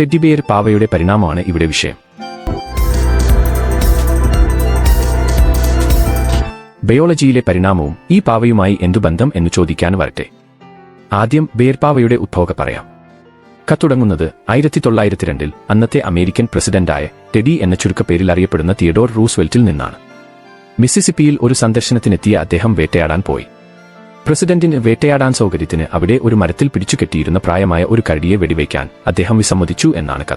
ടെഡിബെയർ പാവയുടെ പരിണാമമാണ് ഇവിടെ വിഷയം. ബയോളജിയിലെ പരിണാമവും ഈ പാവയുമായി എന്തു ബന്ധം എന്ന് ചോദിക്കാൻ വരട്ടെ. ആദ്യം ബേർപാവയുടെ ഉദ്ഭവക പറയാം. കത്തുടങ്ങുന്നത് ആയിരത്തി തൊള്ളായിരത്തി രണ്ടിൽ അന്നത്തെ അമേരിക്കൻ പ്രസിഡന്റായ ടെഡി എന്ന ചുരുക്കപ്പേരിൽ അറിയപ്പെടുന്ന തിയഡോർ റൂസ്വെൽറ്റിൽ നിന്നാണ്. മിസിസിപ്പിയിൽ ഒരു സന്ദർശനത്തിനെത്തിയ അദ്ദേഹം വേട്ടയാടാൻ പോയി. പ്രസിഡന്റിന് വേട്ടയാടാൻ സൗകര്യത്തിന് അവിടെ ഒരു മരത്തിൽ പിടിച്ചുകെട്ടിയിരുന്ന പ്രായമായ ഒരു കരടിയെ വെടിവയ്ക്കാൻ അദ്ദേഹം വിസമ്മതിച്ചു എന്നാണ് കഥ.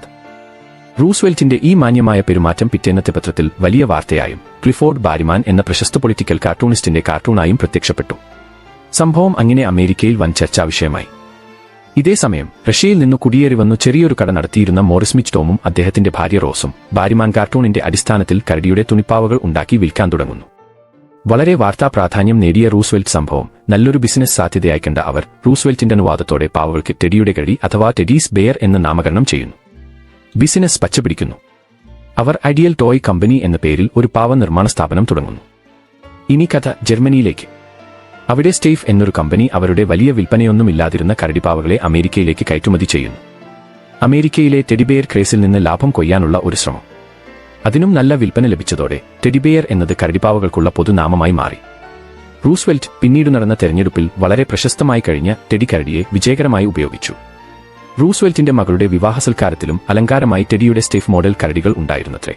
റൂസ്വെൽറ്റിന്റെ ഈ മാന്യമായ പെരുമാറ്റം പിറ്റേന്നത്തെ പത്രത്തിൽ വലിയ വാർത്തയായും ക്ലിഫോർഡ് ബാരിമാൻ എന്ന പ്രശസ്ത പൊളിറ്റിക്കൽ കാർട്ടൂണിസ്റ്റിന്റെ കാർട്ടൂണായും പ്രത്യക്ഷപ്പെട്ടു. സംഭവം അങ്ങനെ അമേരിക്കയിൽ വൻ ചർച്ചാ വിഷയമായി. ഇതേസമയം റഷ്യയിൽ നിന്ന് കുടിയേറി വന്നു ചെറിയൊരു കട നടത്തിയിരുന്ന മോറിസ്മിച്ച് ടോമും അദ്ദേഹത്തിന്റെ ഭാര്യ റോസും ബാരിമാൻ കാർട്ടൂണിന്റെ അടിസ്ഥാനത്തിൽ കരടിയുടെ തുണിപ്പാവകൾ ഉണ്ടാക്കി വിൽക്കാൻ തുടങ്ങുന്നു. വളരെ വാർത്താ പ്രാധാന്യം നേടിയ റൂസ്വെൽറ്റ് സംഭവം നല്ലൊരു ബിസിനസ് സാധ്യതയായിക്കേണ്ട അവർ റൂസ്വെൽറ്റിന്റെ അനുവാദത്തോടെ പാവകൾക്ക് ടെഡിയുടെ കഴി അഥവാ ടെഡീസ് ബെയർ എന്ന് നാമകരണം ചെയ്യുന്നു. ബിസിനസ് പച്ചപിടിക്കുന്നു. അവർ ഐഡിയൽ ടോയ് കമ്പനി എന്ന പേരിൽ ഒരു പാവ നിർമ്മാണ സ്ഥാപനം തുടങ്ങുന്നു. ഇനി കഥ ജർമ്മനിയിലേക്ക്. അവിടെ സ്റ്റേഫ് എന്നൊരു കമ്പനി അവരുടെ വലിയ വിൽപ്പനയൊന്നുമില്ലാതിരുന്ന കരടിപ്പാവകളെ അമേരിക്കയിലേക്ക് കയറ്റുമതി ചെയ്യുന്നു. അമേരിക്കയിലെ ടെഡിബെയർ ക്രേസിൽ നിന്ന് ലാഭം കൊയ്യാനുള്ള ഒരു ശ്രമം. അതിനും നല്ല വിൽപ്പന ലഭിച്ചതോടെ ടെഡിബെയർ എന്നത് കരടിപ്പാവകൾക്കുള്ള പൊതുനാമമായി മാറി. റൂസ്വെൽറ്റ് പിന്നീട് നടന്ന തെരഞ്ഞെടുപ്പിൽ വളരെ പ്രശസ്തമായി കഴിഞ്ഞ ടെഡി കരടിയെ വിജയകരമായി ഉപയോഗിച്ചു. റൂസ്വെൽറ്റിന്റെ മകളുടെ വിവാഹസൽക്കാരത്തിലും അലങ്കാരമായി ടെഡിയുടെ സ്റ്റേഫ് മോഡൽ കരടികൾ ഉണ്ടായിരുന്നത്രേ.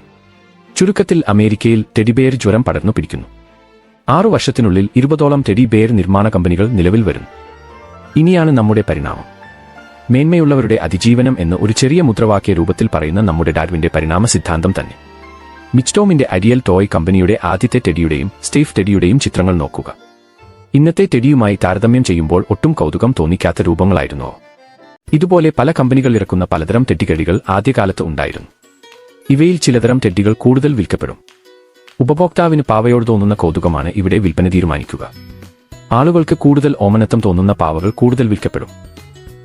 ചുരുക്കത്തിൽ അമേരിക്കയിൽ ടെഡിബെയർ ജ്വരം പടർന്നു പിടിക്കുന്നു. ആറു വർഷത്തിനുള്ളിൽ ഇരുപതോളം ടെഡി ബെയർ നിർമ്മാണ കമ്പനികൾ നിലവിൽ വരുന്നു. ഇനിയാണ് നമ്മുടെ പരിണാമം. മേന്മയുള്ളവരുടെ അതിജീവനം എന്ന് ഒരു ചെറിയ മുദ്രാവാക്യ രൂപത്തിൽ പറയുന്ന നമ്മുടെ ഡാർവിന്റെ പരിണാമ സിദ്ധാന്തം തന്നെ. മിച്ച്ടോമിന്റെ അരിയൽ ടോയ് കമ്പനിയുടെ ആദ്യത്തെ ടെഡിയുടെയും സ്റ്റീഫ് ടെഡിയുടെയും ചിത്രങ്ങൾ നോക്കുക. ഇന്നത്തെ ടെഡിയുമായി താരതമ്യം ചെയ്യുമ്പോൾ ഒട്ടും കൗതുകം തോന്നിക്കാത്ത രൂപങ്ങളായിരുന്നു. ഇതുപോലെ പല കമ്പനികൾ ഇറക്കുന്ന പലതരം ടെഡികളികൾ ആദ്യകാലത്ത് ഉണ്ടായിരുന്നു. ഇവയിൽ ചിലതരം ടെഡികൾ കൂടുതൽ വിൽക്കപ്പെടും. ഉപഭോക്താവിന് പാവയോട് തോന്നുന്ന കൗതുകമാണ് ഇവിടെ വിൽപ്പന തീരുമാനിക്കുക. ആളുകൾക്ക് കൂടുതൽ ഓമനത്വം തോന്നുന്ന പാവകൾ കൂടുതൽ വിൽക്കപ്പെടും.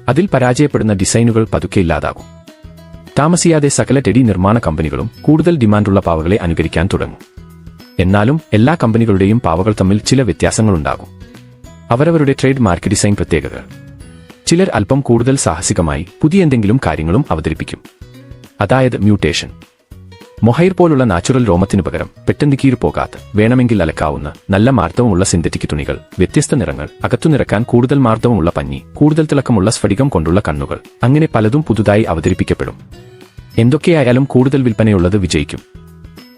അതിൽ പരാജയപ്പെടുന്ന ഡിസൈനുകൾ പതുക്കെ ഇല്ലാതാകും. താമസിയാതെ സകല ടെഡി നിർമ്മാണ കമ്പനികളും കൂടുതൽ ഡിമാൻഡുള്ള പാവകളെ അനുകരിക്കാൻ തുടങ്ങും. എന്നാലും എല്ലാ കമ്പനികളുടെയും പാവകൾ തമ്മിൽ ചില വ്യത്യാസങ്ങളുണ്ടാകും. അവരവരുടെ ട്രേഡ് മാർക്ക് ഡിസൈൻ പ്രത്യേകതകൾ. ചിലർ അല്പം കൂടുതൽ സാഹസികമായി പുതിയ എന്തെങ്കിലും കാര്യങ്ങളും അവതരിപ്പിക്കും. അതായത് മ്യൂട്ടേഷൻ. മൊഹൈർ പോലുള്ള നാച്ചുറൽ രോമത്തിനു പകരം പെട്ടെന്ന് കീറി പോകാത്ത വേണമെങ്കിൽ അലക്കാവുന്ന നല്ല മാർദ്ദവമുള്ള സിന്തറ്റിക് തുണികൾ വ്യത്യസ്ത നിറങ്ങൾ അകത്തു നിറക്കാൻ കൂടുതൽ മാർദ്ദവമുള്ള പഞ്ഞി കൂടുതൽ തിളക്കമുള്ള സ്ഫടികം കൊണ്ടുള്ള കണ്ണുകൾ അങ്ങനെ പലതും പുതുതായി അവതരിപ്പിക്കപ്പെടും. എന്തൊക്കെയായാലും കൂടുതൽ വിൽപ്പനയുള്ളത് വിജയിക്കും.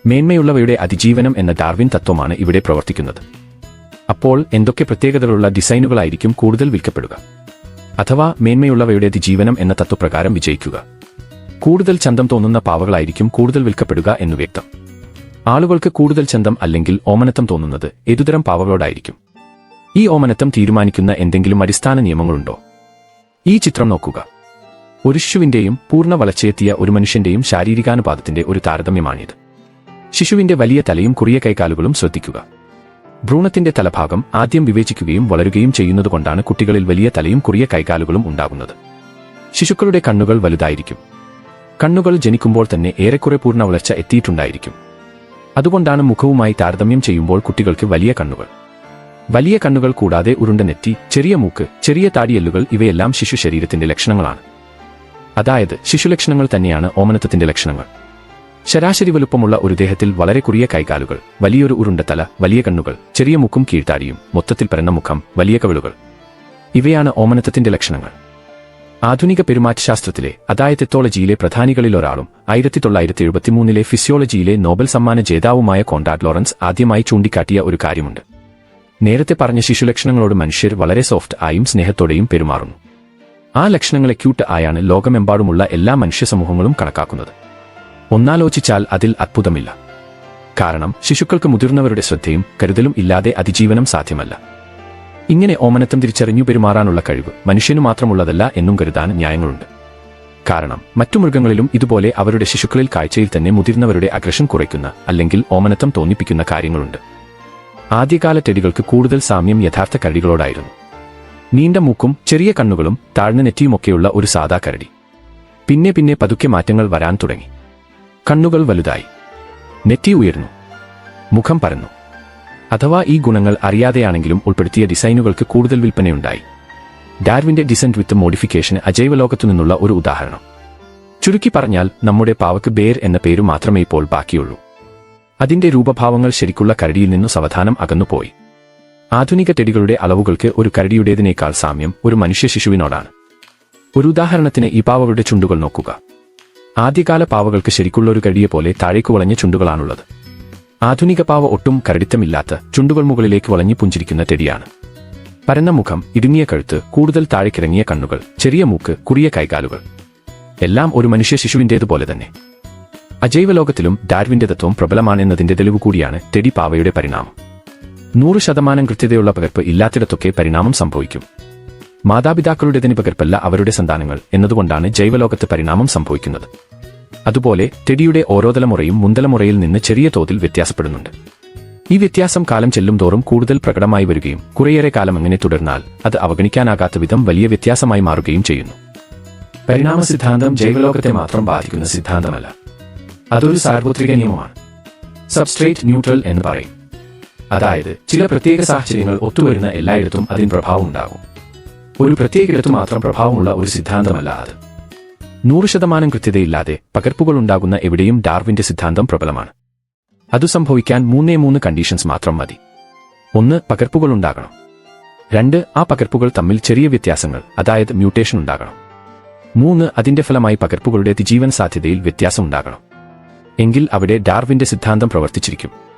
മേന്മയുള്ളവയുടെ അതിജീവനം എന്ന ഡാർവിൻ തത്വമാണ് ഇവിടെ പ്രവർത്തിക്കുന്നത്. അപ്പോൾ എന്തൊക്കെ പ്രത്യേകതകളുള്ള ഡിസൈനുകളായിരിക്കും കൂടുതൽ വിൽക്കപ്പെടുക? അഥവാ മേന്മയുള്ളവയുടെ അതിജീവനം എന്ന തത്വപ്രകാരം വിജയിക്കുക. കൂടുതൽ ചന്തം തോന്നുന്ന പാവകളായിരിക്കും കൂടുതൽ വിൽക്കപ്പെടുക എന്നു വ്യക്തം. ആളുകൾക്ക് കൂടുതൽ ചന്തം അല്ലെങ്കിൽ ഓമനത്തം തോന്നുന്നത് ഏതുതരം പാവകളോടായിരിക്കും? ഈ ഓമനത്തം തീരുമാനിക്കുന്ന എന്തെങ്കിലും അടിസ്ഥാന നിയമങ്ങളുണ്ടോ? ഈ ചിത്രം നോക്കുക. ശിശുവിന്റെയും പൂർണ വളർച്ചയെത്തിയ ഒരു മനുഷ്യന്റെയും ശാരീരികാനുപാതത്തിന്റെ ഒരു താരതമ്യമാണിത്. ശിശുവിന്റെ വലിയ തലയും കുറിയ കൈകാലുകളും ശ്രദ്ധിക്കുക. ഭ്രൂണത്തിന്റെ തലഭാഗം ആദ്യം വിവേചിക്കുകയും വളരുകയും ചെയ്യുന്നതുകൊണ്ടാണ് കുട്ടികളിൽ വലിയ തലയും കുറിയ കൈകാലുകളും ഉണ്ടാകുന്നത്. ശിശുക്കളുടെ കണ്ണുകൾ വലുതായിരിക്കും. കണ്ണുകൾ ജനിക്കുമ്പോൾ തന്നെ ഏറെക്കുറെ പൂർണ വളർച്ച എത്തിയിട്ടുണ്ടായിരിക്കും. അതുകൊണ്ടാണ് മുഖവുമായി താരതമ്യം ചെയ്യുമ്പോൾ കുട്ടികൾക്ക് വലിയ കണ്ണുകൾ. വലിയ കണ്ണുകൾ കൂടാതെ ഉരുണ്ട നെറ്റി ചെറിയ മൂക്ക് ചെറിയ താടിയെല്ലുകൾ ഇവയെല്ലാം ശിശു ശരീരത്തിന്റെ ലക്ഷണങ്ങളാണ്. അതായത് ശിശുലക്ഷണങ്ങൾ തന്നെയാണ് ഓമനത്വത്തിന്റെ ലക്ഷണങ്ങൾ. ശരാശരി വലുപ്പമുള്ള ഒരു ദേഹത്തിൽ വളരെ കുറിയ കൈകാലുകൾ വലിയൊരു ഉരുണ്ട തല വലിയ കണ്ണുകൾ ചെറിയ മുക്കും കീഴ്ത്താടിയും മൊത്തത്തിൽ പരന്ന മുഖം വലിയ കവിളുകൾ. ഇവയാണ് ഓമനത്വത്തിന്റെ ലക്ഷണങ്ങൾ. ആധുനിക പെരുമാറ്റശാസ്ത്രത്തിലെ അതായത് എത്തോളജിയിലെ പ്രധാനികളിലൊരാളും ആയിരത്തി തൊള്ളായിരത്തി എഴുപത്തിമൂന്നിലെ ഫിസിയോളജിയിലെ നോബൽ സമ്മാന ജേതാവുമായ കോണ്ടാഡ് ലോറൻസ് ആദ്യമായി ചൂണ്ടിക്കാട്ടിയ ഒരു കാര്യമുണ്ട്. നേരത്തെ പറഞ്ഞ ശിശുലക്ഷണങ്ങളോട് മനുഷ്യർ വളരെ സോഫ്റ്റ് ആയും സ്നേഹത്തോടെയും പെരുമാറുന്നു. ആ ലക്ഷണങ്ങളെ ക്യൂട്ട് ആയാണ് ലോകമെമ്പാടുമുള്ള എല്ലാ മനുഷ്യ സമൂഹങ്ങളും കണക്കാക്കുന്നത്. ഒന്നാലോചിച്ചാൽ അതിൽ അത്ഭുതമില്ല. കാരണം ശിശുക്കൾക്ക് മുതിർന്നവരുടെ ശ്രദ്ധയും കരുതലും ഇല്ലാതെ അതിജീവനം സാധ്യമല്ല. ഇങ്ങനെ ഓമനത്തം തിരിച്ചറിഞ്ഞു പെരുമാറാനുള്ള കഴിവ് മനുഷ്യനു മാത്രമുള്ളതല്ല എന്നും കരുതാൻ ന്യായങ്ങളുണ്ട്. കാരണം മറ്റു മൃഗങ്ങളിലും ഇതുപോലെ അവരുടെ ശിശുക്കളിൽ കാഴ്ചയിൽ തന്നെ മുതിർന്നവരുടെ അഗ്രഷൻ കുറയ്ക്കുന്ന അല്ലെങ്കിൽ ഓമനത്തം തോന്നിപ്പിക്കുന്ന കാര്യങ്ങളുണ്ട്. ആദ്യകാല ടെടികൾക്ക് കൂടുതൽ സാമ്യം യഥാർത്ഥ കരടികളോടായിരുന്നു. നീണ്ട മൂക്കും ചെറിയ കണ്ണുകളും താഴ്ന്ന നെറ്റിയുമൊക്കെയുള്ള ഒരു സാധാ കരടി. പിന്നെ പിന്നെ പതുക്കെ മാറ്റങ്ങൾ വരാൻ തുടങ്ങി. കണ്ണുകൾ വലുതായി. നെറ്റി ഉയർന്നു. മുഖം പരന്നു. അഥവാ ഈ ഗുണങ്ങൾ അറിയാതെയാണെങ്കിലും ഉൾപ്പെടുത്തിയ ഡിസൈനുകൾക്ക് കൂടുതൽ വിൽപ്പനയുണ്ടായി. ഡാർവിന്റെ ഡിസെന്റ് വിത്ത് മോഡിഫിക്കേഷന് അജൈവ ലോകത്തു നിന്നുള്ള ഒരു ഉദാഹരണം. ചുരുക്കി പറഞ്ഞാൽ നമ്മുടെ പാവക്ക് ബേർ എന്ന പേരു മാത്രമേ ഇപ്പോൾ ബാക്കിയുള്ളൂ. അതിന്റെ രൂപഭാവങ്ങൾ ശരിക്കുള്ള കരടിയിൽ നിന്നു സവധാനം അകന്നുപോയി. ആധുനിക ടെടികളുടെ അളവുകൾക്ക് ഒരു കരടിയുടേതിനേക്കാൾ സാമ്യം ഒരു മനുഷ്യ ശിശുവിനോടാണ് ഒരു ഉദാഹരണത്തിന് ഈ പാവകളുടെ ചുണ്ടുകൾ നോക്കുക. ആദ്യകാല പാവകൾക്ക് ശരിക്കുള്ള ഒരു കരടിയെ പോലെ താഴേക്ക് വളഞ്ഞ ചുണ്ടുകളാണുള്ളത്. ആധുനിക പാവ ഒട്ടും കരടിത്തമില്ലാത്ത ചുണ്ടുകൾ മുകളിലേക്ക് വളഞ്ഞു പുഞ്ചിരിക്കുന്ന ടെടിയാണ് പരന്ന മുഖം ഇടുങ്ങിയ കഴുത്ത് കൂടുതൽ താഴേക്കിറങ്ങിയ കണ്ണുകൾ ചെറിയ മൂക്ക് കുറിയ കൈകാലുകൾ. എല്ലാം ഒരു മനുഷ്യ ശിശുവിന്റേതുപോലെ തന്നെ. അജൈവ ലോകത്തിലും ഡാർവിന്റെ തത്വം പ്രബലമാണെന്നതിന്റെ തെളിവ് കൂടിയാണ് ടെടി പാവയുടെ പരിണാമം. നൂറ് ശതമാനം കൃത്യതയുള്ള പകർപ്പ് ഇല്ലാത്തിടത്തൊക്കെ പരിണാമം സംഭവിക്കും. മാതാപിതാക്കളുടേതിന് പകർപ്പല്ല അവരുടെ സന്താനങ്ങൾ എന്നതുകൊണ്ടാണ് ജൈവലോകത്ത് പരിണാമം സംഭവിക്കുന്നത്. അതുപോലെ തെടിയുടെ ഓരോ തലമുറയും മുന്തലമുറയിൽ നിന്ന് ചെറിയ തോതിൽ വ്യത്യാസപ്പെടുന്നുണ്ട്. ഈ വ്യത്യാസം കാലം ചെല്ലും തോറും കൂടുതൽ പ്രകടമായി വരികയും കുറേയേറെ കാലം അങ്ങനെ തുടർന്നാൽ അത് അവഗണിക്കാനാകാത്ത വിധം വലിയ വ്യത്യാസമായി മാറുകയും ചെയ്യുന്നു. പരിണാമ സിദ്ധാന്തം ജൈവലോകത്തെ മാത്രം ബാധിക്കുന്ന സിദ്ധാന്തമല്ല. അതൊരു സാർവത്രിക നിയമമാണ്. സബ്സ്ട്രേറ്റ് ന്യൂട്രൽ എന്ന് പറയും. അതായത് ചില പ്രത്യേക സാഹചര്യങ്ങൾ ഒത്തുവരുന്ന എല്ലായിടത്തും അതിന് പ്രഭാവം ഉണ്ടാകും. ഒരു പ്രത്യേക ഇടത്തു മാത്രം പ്രഭാവമുള്ള ഒരു സിദ്ധാന്തമല്ല അത്. നൂറ് ശതമാനം കൃത്യതയില്ലാതെ പകർപ്പുകൾ ഉണ്ടാകുന്ന എവിടെയും ഡാർവിന്റെ സിദ്ധാന്തം പ്രബലമാണ്. അത് സംഭവിക്കാൻ മൂന്നേ മൂന്ന് കണ്ടീഷൻസ് മാത്രം മതി. ഒന്ന് പകർപ്പുകൾ ഉണ്ടാകണം. രണ്ട് ആ പകർപ്പുകൾ തമ്മിൽ ചെറിയ വ്യത്യാസങ്ങൾ അതായത് മ്യൂട്ടേഷൻ ഉണ്ടാകണം. മൂന്ന് അതിന്റെ ഫലമായി പകർപ്പുകളുടെ അതിജീവൻ സാധ്യതയിൽ വ്യത്യാസം ഉണ്ടാകണം. എങ്കിൽ അവിടെ ഡാർവിന്റെ സിദ്ധാന്തം പ്രവർത്തിച്ചിരിക്കും.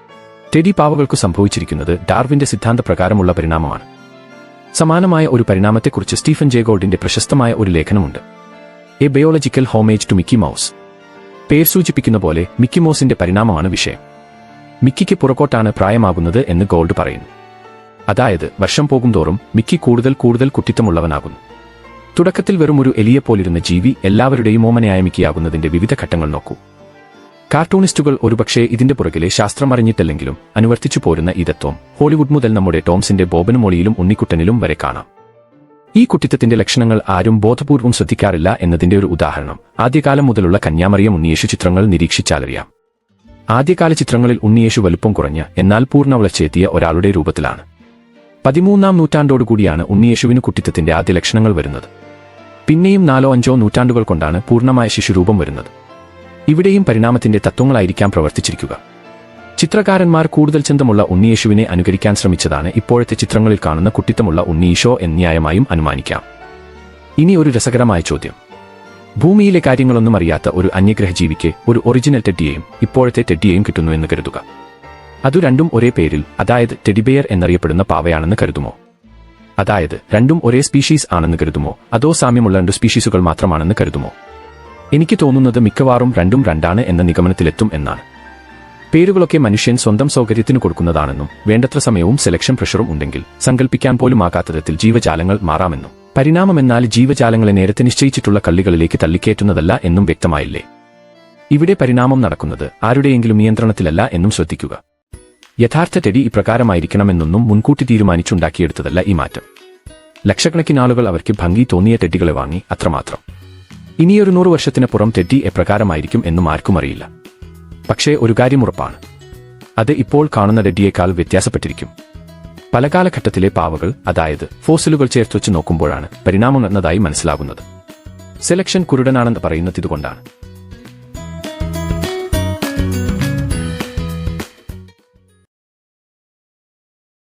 ടെഡി പാവകൾക്കു സംഭവിച്ചിരിക്കുന്നത് ഡാർവിന്റെ സിദ്ധാന്തപ്രകാരമുള്ള പരിണാമമാണ്. സമാനമായ ഒരു പരിണാമത്തെക്കുറിച്ച് സ്റ്റീഫൻ ജെ ഗോൾഡിന്റെ പ്രശസ്തമായ ഒരു ലേഖനമുണ്ട്. A biological homage to Mickey Mouse. പേര് സൂചിപ്പിക്കുന്ന പോലെ മിക്കി മൗസിന്റെ പരിണാമമാണ് വിഷയം. മിക്കിക്ക് പുറകോട്ടാണ് പ്രായമാകുന്നത് എന്ന് ഗോൾഡ് പറയുന്നു. അതായത് വർഷം പോകുംതോറും മിക്കി കൂടുതൽ കൂടുതൽ കുട്ടിത്തമുള്ളവനാകുന്നു. തുടക്കത്തിൽ വെറും ഒരു എലിയെപ്പോലിരുന്ന ജീവി എല്ലാവരുടെയും ഓമനയായ മിക്കിയാകുന്നതിന്റെ വിവിധ ഘട്ടങ്ങൾ നോക്കൂ. കാർട്ടൂണിസ്റ്റുകൾ ഒരുപക്ഷെ ഇതിന്റെ പുറകിലെ ശാസ്ത്രം അറിഞ്ഞിട്ടില്ലെങ്കിലും അനുവർത്തിച്ചു പോരുന്ന ഇതത്വം തത്വം ഹോളിവുഡ് മുതൽ നമ്മുടെ ടോംസിന്റെ ബോബൻ മോളിയിലും ഉണ്ണിക്കുട്ടനിലും വരെ കാണാം. ഈ കുട്ടിത്തത്തിന്റെ ലക്ഷണങ്ങൾ ആരും ബോധപൂർവം ശ്രദ്ധിക്കാറില്ല എന്നതിന്റെ ഒരു ഉദാഹരണം ആദ്യകാലം മുതലുള്ള കന്യാമറിയം ഉണ്ണിയേശു ചിത്രങ്ങൾ നിരീക്ഷിച്ചാലറിയാം. ആദ്യകാല ചിത്രങ്ങളിൽ ഉണ്ണിയേശു വലുപ്പം കുറഞ്ഞ എന്നാൽ പൂർണ വളർച്ചയെത്തിയ ഒരാളുടെ രൂപത്തിലാണ്. പതിമൂന്നാം നൂറ്റാണ്ടോടുകൂടിയാണ് ഉണ്ണിയേശുവിന് കുട്ടിത്തത്തിന്റെ ആദ്യ ലക്ഷണങ്ങൾ വരുന്നത്. പിന്നെയും നാലോ അഞ്ചോ നൂറ്റാണ്ടുകൾ കൊണ്ടാണ് പൂർണമായ ശിശുരൂപം വരുന്നത്. ഇവിടെയും പരിണാമത്തിന്റെ തത്വങ്ങളായിരിക്കാം പ്രവർത്തിച്ചിരിക്കുക. ചിത്രകാരന്മാർ കൂടുതൽ ചിന്തമുള്ള ഉണ്ണിയേശുവിനെ അനുകരിക്കാൻ ശ്രമിച്ചതാണ് ഇപ്പോഴത്തെ ചിത്രങ്ങളിൽ കാണുന്ന കുട്ടിത്തമുള്ള ഉണ്ണീശോ എന്ന് ന്യായമായും അനുമാനിക്കാം. ഇനി ഒരു രസകരമായ ചോദ്യം. ഭൂമിയിലെ കാര്യങ്ങളൊന്നും അറിയാത്ത ഒരു അന്യഗ്രഹ ജീവിക്ക് ഒരു ഒറിജിനൽ ടെഡിയെയും ഇപ്പോഴത്തെ ടെഡിയെയും കിട്ടുന്നു എന്ന് കരുതുക. അതു രണ്ടും ഒരേ പേരിൽ അതായത് ടെഡിബെയർ എന്നറിയപ്പെടുന്ന പാവയാണെന്ന് കരുതുമോ? അതായത് രണ്ടും ഒരേ സ്പീഷീസ് ആണെന്ന് കരുതുമോ? അതോ സാമ്യമുള്ള രണ്ട് സ്പീഷീസുകൾ മാത്രമാണെന്ന് കരുതുമോ? എനിക്ക് തോന്നുന്നത് മിക്കവാറും രണ്ടും രണ്ടാണ് എന്ന നിഗമനത്തിലെത്തും എന്നാണ്. പേരുകളൊക്കെ മനുഷ്യൻ സ്വന്തം സൗകര്യത്തിന് കൊടുക്കുന്നതാണെന്നും വേണ്ടത്ര സമയവും സെലക്ഷൻ പ്രഷറും ഉണ്ടെങ്കിൽ സങ്കല്പിക്കാൻ പോലും ആകാത്ത തരത്തിൽ ജീവജാലങ്ങൾ മാറാമെന്നും. പരിണാമമെന്നാൽ ജീവജാലങ്ങളെ നേരത്തെ നിശ്ചയിച്ചിട്ടുള്ള കള്ളികളിലേക്ക് തള്ളിക്കയറ്റുന്നതല്ല എന്നും വ്യക്തമായില്ലേ? ഇവിടെ പരിണാമം നടക്കുന്നത് ആരുടെയെങ്കിലും നിയന്ത്രണത്തിലല്ല എന്നും ശ്രദ്ധിക്കുക. യഥാർത്ഥ ടെടി ഇപ്രകാരമായിരിക്കണമെന്നൊന്നും മുൻകൂട്ടി തീരുമാനിച്ചുണ്ടാക്കിയെടുത്തതല്ല ഈ മാറ്റം. ലക്ഷക്കണക്കിനാളുകൾ അവർക്ക് ഭംഗി തോന്നിയ ടെഡികളെ വാങ്ങി അത്രമാത്രം. ഇനിയൊരു നൂറ് വർഷത്തിനപ്പുറം തെറ്റി എപ്രകാരമായിരിക്കും എന്നും ആർക്കും അറിയില്ല. പക്ഷേ ഒരു കാര്യം ഉറപ്പാണ്. അത് ഇപ്പോൾ കാണുന്ന ടെഡിയേക്കാൾ വ്യത്യാസപ്പെട്ടിരിക്കും. പല കാലഘട്ടത്തിലെ പാവകൾ അതായത് ഫോസിലുകൾ ചേർത്ത് വെച്ച് നോക്കുമ്പോഴാണ് പരിണാമം എന്നതായി മനസ്സിലാകുന്നത് സെലക്ഷൻ കുരുടനാണെന്ന് പറയുന്നത് ഇതുകൊണ്ടാണ്.